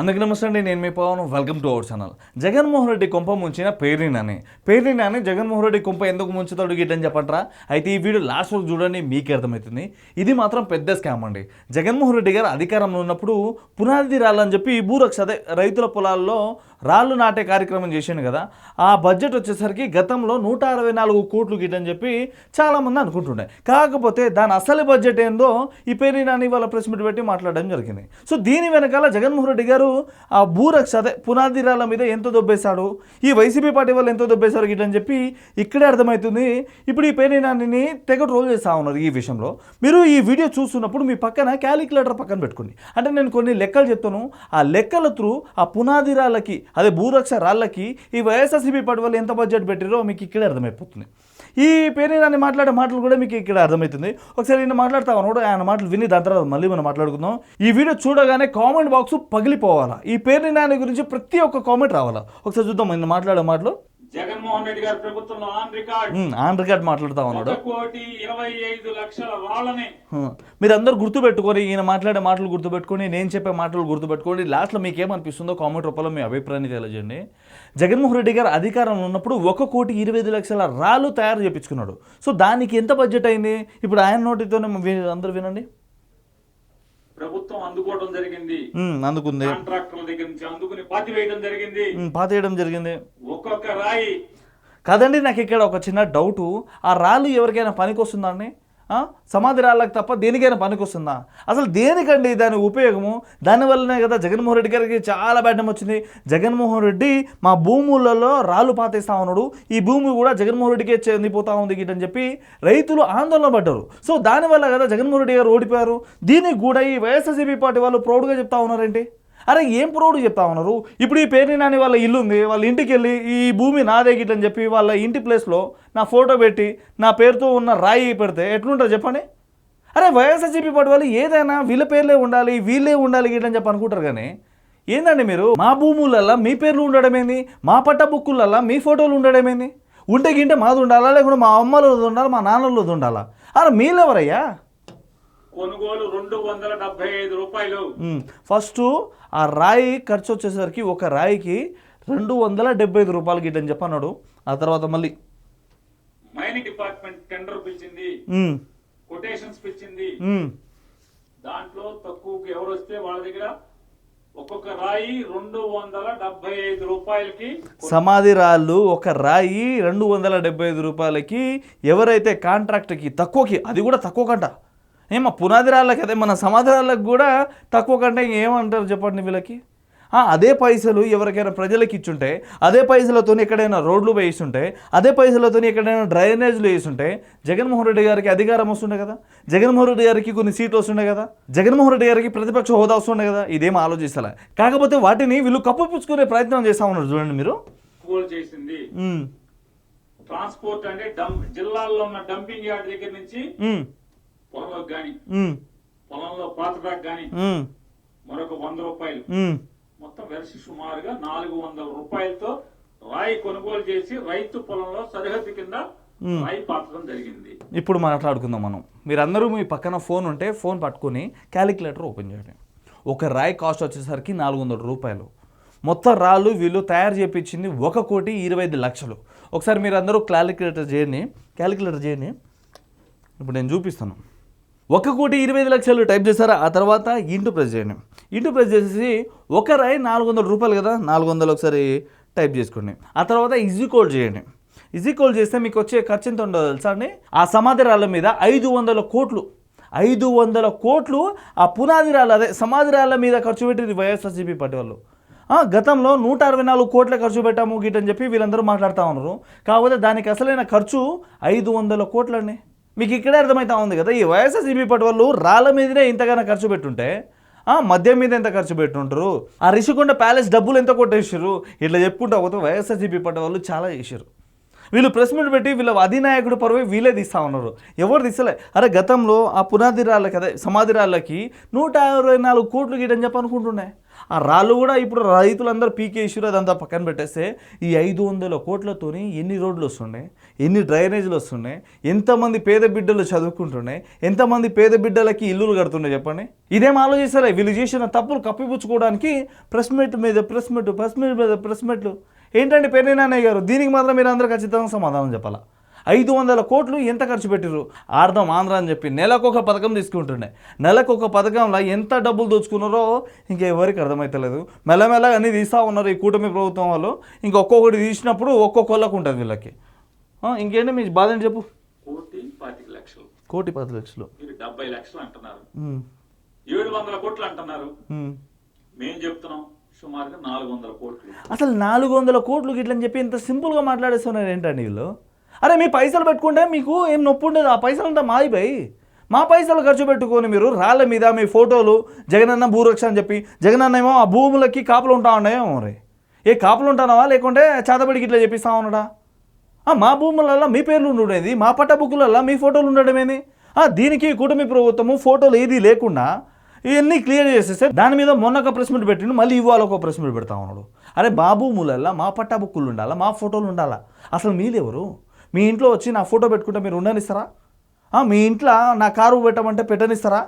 అందుకు నమస్తే అండి నేను మీ Pawan welcome to our channel Jaganmohan Reddy కుంప ముంచిన పేర్లినాని పేర్లినాని జగన్మోహన్ రెడ్డి కుంప ఎందుకు ముంచుతాడు గిట్టని చెప్పంటారా? అయితే ఈ వీడియో లాస్ట్ వరకు చూడండి మీకే అర్థమవుతుంది. ఇది మాత్రం పెద్ద స్కామ్ అండి. జగన్మోహన్ రెడ్డి గారు అధికారంలో ఉన్నప్పుడు పునాది రాలని చెప్పి భూరక్ష అదే రైతుల పొలాల్లో రాళ్ళు నాటే కార్యక్రమం చేశాను కదా ఆ బడ్జెట్ వచ్చేసరికి గతంలో నూట అరవై నాలుగు కోట్లు గిట్టని చెప్పి చాలామంది అనుకుంటుండే. కాకపోతే దాని అసలు బడ్జెట్ ఏందో ఈ పేరు నాని వాళ్ళ ప్రెస్ మీట్ పెట్టి మాట్లాడడం జరిగింది. సో దీని వెనకాల జగన్మోహన్ రెడ్డి గారు ఆ భూరక్ష అదే పునాది రాళ్ళ మీద ఎంత దొబ్బేశాడు ఈ వైసీపీ పార్టీ వాళ్ళు ఎంత దొబ్బేశారు గిట్టని చెప్పి ఇక్కడే అర్థమవుతుంది. ఇప్పుడు ఈ పేరు నానిని తెగ ట్రోల్ చేస్తా ఉన్నారు ఈ విషయంలో. మీరు ఈ వీడియో చూస్తున్నప్పుడు మీ పక్కన క్యాలిక్యులేటర్ పక్కన పెట్టుకోండి. అంటే నేను కొన్ని లెక్కలు చెప్తాను. ఆ లెక్కల త్రూ ఆ పునాది రాళ్ళకి అదే భూరక్ష రాళ్ళకి ఈ వైఎస్ఆర్సీపీ పార్టీ వాళ్ళు ఎంత బడ్జెట్ పెట్టారో మీకు ఇక్కడే అర్థమైపోతుంది. ఈ పేరు దాన్ని మాట్లాడే మాటలు కూడా మీకు ఇక్కడ అర్థమవుతుంది ఒకసారి నేను మాట్లాడతా ఉన్నాడు ఆయన మాటలు విని దాని తర్వాత మళ్ళీ మనం మాట్లాడుకుందాం. ఈ వీడియో చూడగానే కామెంట్ బాక్స్ పగిలిపోవాలా? ఈ పేరు నాని గురించి ప్రతి ఒక్క కామెంట్ రావాలా? ఒకసారి చూద్దాం నేను మాట్లాడే మాటలు. జగన్మోహన్ రెడ్డి గారి ప్రభుత్వంలో ఆన్ రికార్డ్ ఆన్ రికార్డ్ మాట్లాడుతా ఉన్నాడు. కోటి ఇరవై ఐదు లక్షల రాళ్ళని హ్మ్. మీరందరూ గుర్తుపెట్టుకొని ఈయన మాట్లాడే మాటలు గుర్తుపెట్టుకొని నేను చెప్పే మాటలు గుర్తుపెట్టుకోండి లాస్ట్లో మీకు ఏమనిపిస్తుందో కామెంట్ రూపంలో మీ అభిప్రాయాన్ని తెలియజేయండి. జగన్మోహన్ రెడ్డి గారు అధికారంలో ఉన్నప్పుడు ఒక కోటి ఇరవై ఐదు లక్షల రాళ్ళు తయారు చేయించుకున్నాడు సో దానికి ఎంత బడ్జెట్ అయింది? ఇప్పుడు ఆయన నోటితోనే అందరూ వినండి. ప్రభుత్వం అందుకోవడం జరిగింది. అందుకుంది. కాంట్రాక్టర్ల దగ్గర నుంచి అందుకుని పాతివేయడం జరిగింది. జరిగింది. ఒక్కొక్క రాయి. కాదండి నాకు ఇక్కడ ఒక చిన్న డౌటు. ఆ రాళ్ళు ఎవరికైనా పనికొస్తుందా సమాధి రాళ్ళకి తప్ప దేనికైనా పనికొస్తుందా? అసలు దేనికండి దాని ఉపయోగము? దానివల్లనే కదా జగన్మోహన్ రెడ్డి గారికి చాలా బ్యాడ్డం వచ్చింది. జగన్మోహన్ రెడ్డి మా భూములలో రాళ్ళు పాతేస్తా ఉన్నాడు. ఈ భూమి కూడా జగన్మోహన్ రెడ్డికే చెందిపోతా ఉంది గిట్టని చెప్పి రైతులు ఆందోళన పడ్డారు. సో దానివల్ల కదా జగన్మోహన్ రెడ్డి గారు ఓడిపోయారు. దీనికి కూడా ఈ వైఎస్ఆర్సీపీ పార్టీ వాళ్ళు ప్రౌడ్గా చెప్తా ఉన్నారండి అరే ఏం ప్రౌడ్ చెప్తా ఉన్నారు? ఇప్పుడు ఈ పేరు నాని వాళ్ళ ఇల్లు ఉంది వాళ్ళ ఇంటికి వెళ్ళి ఈ భూమి నాదే గిట్లని చెప్పి వాళ్ళ ఇంటి ప్లేస్లో నా ఫోటో పెట్టి నా పేరుతో ఉన్న రాయి పెడితే ఎట్లుంటుంది చెప్పండి? అరే వైఎస్ఆర్సీపీ పార్టీ వాళ్ళు ఏదైనా వీళ్ళ పేర్లే ఉండాలి వీళ్ళే ఉండాలి గిట్లని చెప్పి అనుకుంటారు కానీ ఏందండి మీరు? మా భూములల్లో మీ పేర్లు ఉండడం ఏంది? మా పట్ట బుక్కులల్లో మీ ఫోటోలు ఉండడం ఏంది? ఉంటే గింటే మాది ఉండాలా లేకుంటే మా అమ్మలది ఉండాలి మా నాన్నలది ఉండాలా? అరే మీలెవరయ్యా కొనుగోలు రెండు వందల డెబ్బై ఐదు రూపాయలు. ఫస్ట్ ఆ రాయి ఖర్చు వచ్చేసరికి ఒక రాయికి రెండు వందల డెబ్బై ఐదు రూపాయలు గిట్టని చెప్పన్నాడు ఆ తర్వాత మళ్ళీ మైనింగ్ డిపార్ట్మెంట్ టెండర్ పిలిచింది. కొటేషన్స్ పిలిచింది. దాంట్లో తక్కువకు ఎవరు వస్తే వాళ్ళ దగ్గర ఒక్కొక్క రాయి రెండు వందల డెబ్బై ఐదు రూపాయలకి సమాధి రాళ్ళు ఒక రాయి రెండు వందల డెబ్బై ఐదు రూపాయలకి ఎవరైతే కాంట్రాక్ట్కి తక్కువకి అది కూడా తక్కువ కంట ఏమో పునాది రాళ్ళకి అదే మన సమాధి రాళ్ళకి కూడా తక్కువ కంటే ఏమంటారు చెప్పండి వీళ్ళకి? అదే పైసలు ఎవరికైనా ప్రజలకు ఇచ్చుంటే అదే పైసలతో ఎక్కడైనా రోడ్లు వేయిస్తుంటే అదే పైసలతో ఎక్కడైనా డ్రైనేజ్లు వేస్తుంటే జగన్మోహన్ రెడ్డి గారికి అధికారం వస్తుండే కదా? జగన్మోహన్ రెడ్డి గారికి కొన్ని సీట్లు వస్తుండే కదా? జగన్మోహన్ రెడ్డి గారికి ప్రతిపక్ష హోదా వస్తుండే కదా? ఇదేం ఆలోచిస్తలే. కాకపోతే వాటిని వీళ్ళు కప్పుపుచ్చుకునే ప్రయత్నం చేస్తా ఉన్నారు చూడండి మీరు. చేసింది. ట్రాన్స్పోర్ట్ అంటే జిల్లాల్లో ఉన్న డంపింగ్ యార్డ్ దగ్గర నుంచి పొలంలోకి ఉమ్, పొలంలో పాతరాకు గాని ఉమ్, మరొక వంద రూపాయలు. మొత్తం సుమారుగా నాలుగు వందల రూపాయలతో రాయి కొనుగోలు చేసి రైతు పొలంలో సరిహద్దు కింద రాయి పాతడం జరిగింది. ఇప్పుడు మాట్లాడుకుందాం మనం. మీరందరూ మీ పక్కన ఫోన్ ఉంటే ఫోన్ పట్టుకొని క్యాలిక్యులేటర్ ఓపెన్ చేయండి. ఒక రాయి కాస్ట్ వచ్చేసరికి నాలుగు వందల రూపాయలు. మొత్తం రాళ్ళు వీళ్ళు తయారు చేయించింది ఒక కోటి ఇరవై ఐదు లక్షలు. ఒకసారి మీరు అందరూ క్యాలిక్యులేటర్ చేయండి. క్యాలిక్యులేటర్ చేయండి. ఇప్పుడు నేను చూపిస్తాను. ఒక కోటి ఇరవై ఐదు లక్షలు టైప్ చేస్తారా ఆ తర్వాత ఇంటూ ప్రెస్ చేయండి. ఇంటూ ప్రెస్ చేసేసి ఒక రాయి నాలుగు వందల రూపాయలు కదా? నాలుగు వందలు ఒకసారి టైప్ చేసుకోండి. ఆ తర్వాత ఈజీకోల్ చేయండి. ఈజీకోల్ చేస్తే మీకు వచ్చే ఖర్చు ఎంత ఉండదు తెలుసా అండి? ఆ సమాధి రాళ్ళ మీద ఐదు వందల కోట్లు. ఐదు వందల కోట్లు ఆ పునాది రాళ్ళ అదే సమాధి రాళ్ళ మీద ఖర్చు పెట్టింది వైఎస్ఆర్సీపీ పార్టీ వాళ్ళు. గతంలో నూట అరవై నాలుగు కోట్ల ఖర్చు పెట్టాము గీటని చెప్పి వీళ్ళందరూ మాట్లాడుతూ ఉన్నారు. కాకపోతే దానికి అసలైన ఖర్చు ఐదు వందల కోట్లండి. మీకు ఇక్కడే అర్థమవుతా ఉంది కదా ఈ వైఎస్ఆర్సీపీ పార్టీ వాళ్ళు రాళ్ళ మీదనే ఇంతగానో ఖర్చు పెట్టుంటే ఆ, మద్యం మీద ఎంత ఖర్చు పెట్టుంటారు? ఆ రిషికొండ ప్యాలెస్ డబ్బులు ఎంత కొట్టేసారు ఇట్లా చెప్పుకుంటా పోతే వైఎస్ఆర్సీపీ పార్టీ వాళ్ళు చాలా చేశారు వీళ్ళు ప్రెస్ మీట్ పెట్టి వీళ్ళ అధినాయకుడు పరువు వీళ్ళే తీస్తా ఉన్నారు. ఎవరు తీస్తలే? అరే గతంలో ఆ పునాది రాళ్ళకి అదే సమాధి రాళ్ళకి నూట అరవై నాలుగు కోట్లు గీయడం చెప్పి అనుకుంటుండే. ఆ రాళ్ళు కూడా ఇప్పుడు రైతులందరూ పీకేసారు అదంతా పక్కన పెట్టేస్తే ఈ ఐదు వందల కోట్లతోని ఎన్ని రోడ్లు వస్తున్నాయి ఎన్ని డ్రైనేజీలు వస్తున్నాయి ఎంతమంది పేద బిడ్డలు చదువుకుంటున్నాయి ఎంతమంది పేద బిడ్డలకి ఇల్లులు కడుతున్నాయి చెప్పండి? ఇదేం ఆలోచిస్తారే వీళ్ళు చేసిన తప్పులు కప్పిపుచ్చుకోవడానికి ప్రెస్ మీట్ మీద ప్రెస్ మీట్ ప్రెస్ మీట్ మీద ప్రెస్ మీట్లు ఏంటంటే పెరిగి నాన్నయ్య గారు? దీనికి మాత్రం మీరు అందరూ ఖచ్చితంగా సమాధానం చెప్పాలా? ఐదు వందల కోట్లు ఎంత ఖర్చు పెట్టిర్రు? ఆర్ధం ఆంధ్ర అని చెప్పి నెలకొక పథకం తీసుకుంటుండే. నెలకొక పథకంలో ఎంత డబ్బులు దోచుకున్నారో ఇంకా ఎవరికి అర్థమవుతలేదు మెల్లమెల్లగా అన్నీ తీస్తూ ఉన్నారు ఈ కూటమి ప్రభుత్వం వాళ్ళు. ఇంకా ఒక్కొక్కటి తీసినప్పుడు ఒక్కొక్కళ్ళకు ఉంటుంది వీళ్ళకి. ఇంకేంటి మీ బాధ ఏంటి చెప్పు? కోటి పాతిక లక్షలు. కోటి పది లక్షలు. డెబ్బై లక్షలు అంటున్నారు. ఏడు వందల కోట్లు అంటున్నారు. ఉమ్. మేం చెప్తున్నాం. సుమారుగా నాలుగు వందల కోట్లు. అసలు నాలుగు వందల కోట్లు గిట్లని చెప్పి ఇంత సింపుల్గా మాట్లాడేస్తున్నారు ఏంటండి వీళ్ళు? అరే మీ పైసలు పెట్టుకుంటే మీకు ఏం నొప్పి ఉండదు. ఆ పైసలు అంతా మాయి మా పైసలు ఖర్చు పెట్టుకొని మీరు రాళ్ళ మీద మీ ఫోటోలు జగనన్న భూరక్ష అని చెప్పి జగనన్న ఏమో ఆ భూములకి కాపులు ఉంటా ఉన్నాయేమో మరి ఏ కాపులు ఉంటానవా? లేకుంటే చేతబడికి ఇట్లా చెప్పిస్తా ఉన్నాడా? మా భూములలో మీ పేర్లు ఉండేది మా పట్ట బుక్కులలో మీ ఫోటోలు ఉండడమేంది దీనికి కూటమి ప్రభుత్వము ఫోటోలు ఏది లేకుండా ఇవన్నీ క్లియర్ చేసేస్తే దాని మీద మొన్న ఒక ప్రెస్ మీట్ పెట్టిండు మళ్ళీ ఇవాళ ఒక ప్రెస్ మీట్ పెడతా ఉన్నాడు. అరే బాబు మూలల్లా మా పట్టా బుక్కులు ఉండాలా మా ఫోటోలు ఉండాలా? అసలు మీరెవరు? మీ ఇంట్లో వచ్చి నా ఫోటో పెట్టుకుంటే మీరు ఉండనిస్తారా? మీ ఇంట్లో నా కారు పెట్టమంటే పెట్టనిస్తారా?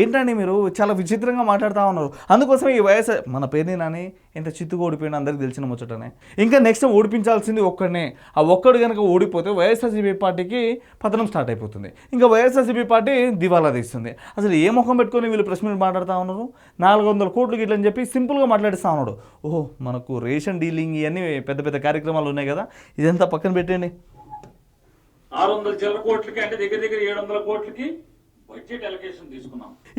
ఏంటండి మీరు? చాలా విచిత్రంగా మాట్లాడుతూ ఉన్నారు. అందుకోసం ఈ వయసు మన పేరుని నాని ఎంత చిత్తుగా ఓడిపోయిన అందరికి తెలిసిన ముచ్చటనే. ఇంకా నెక్స్ట్ ఓడిపించాల్సింది ఒక్కడనే. ఆ ఒక్కడు కనుక ఓడిపోతే వైఎస్ఆర్సీపీ పార్టీకి పతనం స్టార్ట్ అయిపోతుంది. ఇంకా వైఎస్ఆర్సీపీ పార్టీ దివాలా తీస్తుంది. అసలు ఏ ముఖం పెట్టుకొని వీళ్ళు ప్రశ్నలు మీద మాట్లాడుతూ ఉన్నారు? నాలుగు వందల కోట్లు గిట్లని చెప్పి సింపుల్గా మాట్లాడిస్తూ ఉన్నాడు. ఓహో మనకు రేషన్ డీలింగ్ ఇవన్నీ పెద్ద పెద్ద కార్యక్రమాలు ఉన్నాయి కదా. ఇదంతా పక్కన పెట్టండి. ఆరు వందల చిల్లర కోట్లకి అంటే దగ్గర దగ్గర ఏడు వందల కోట్లకి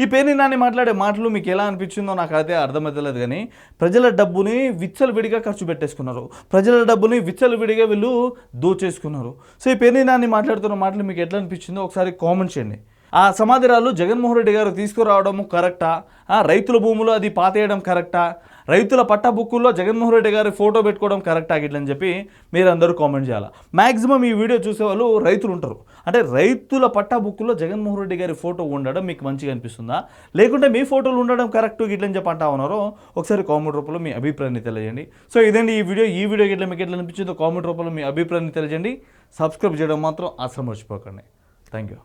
ఈ పేరు నాని మాట్లాడే మాటలు మీకు ఎలా అనిపించిందో నాకు అయితే అర్థమవుతలేదు కానీ ప్రజల డబ్బుని విచ్చలవిడిగా ఖర్చు పెట్టేసుకున్నారు. ప్రజల డబ్బుని విచ్చలవిడిగా వీళ్ళు దోచేసుకున్నారు. సో ఈ పేరు నాని మాట్లాడుతున్న మాటలు మీకు ఎట్లా అనిపించిందో ఒకసారి కామెంట్ చేయండి. ఆ సమాధిరాలు జగన్మోహన్ రెడ్డి గారు తీసుకురావడము కరెక్టా? రైతుల భూములు అది పాతేయడం కరెక్టా? రైతుల పట్ట బుక్కుల్లో జగన్మోహన్ రెడ్డి గారి ఫోటో పెట్టుకోవడం కరెక్ట్ ఆగిట్లని చెప్పి మీరు అందరూ కామెంట్ చేయాలి? మ్యాక్సిమం ఈ వీడియో చూసే వాళ్ళు రైతులు ఉంటారు. అంటే రైతుల పట్ట బుక్కుల్లో జగన్మోహన్ రెడ్డి గారి ఫోటో ఉండడం మీకు మంచిగా అనిపిస్తుందా? లేకుంటే మీ ఫోటోలు ఉండడం కరెక్ట్ గిట్లని చెప్పి అంటా ఉన్నారో ఒకసారి కామెంట్ రూపంలో మీ అభిప్రాయాన్ని తెలియజేయండి. సో ఇదండి ఈ వీడియో. ఈ వీడియో గిట్ల మీకు ఎట్లా అనిపించిందో కామెంట్ రూపంలో మీ అభిప్రాయాన్ని తెలియజేయండి. సబ్స్క్రైబ్ చేయడం మాత్రం అసలు మర్చిపోకండి. Thank you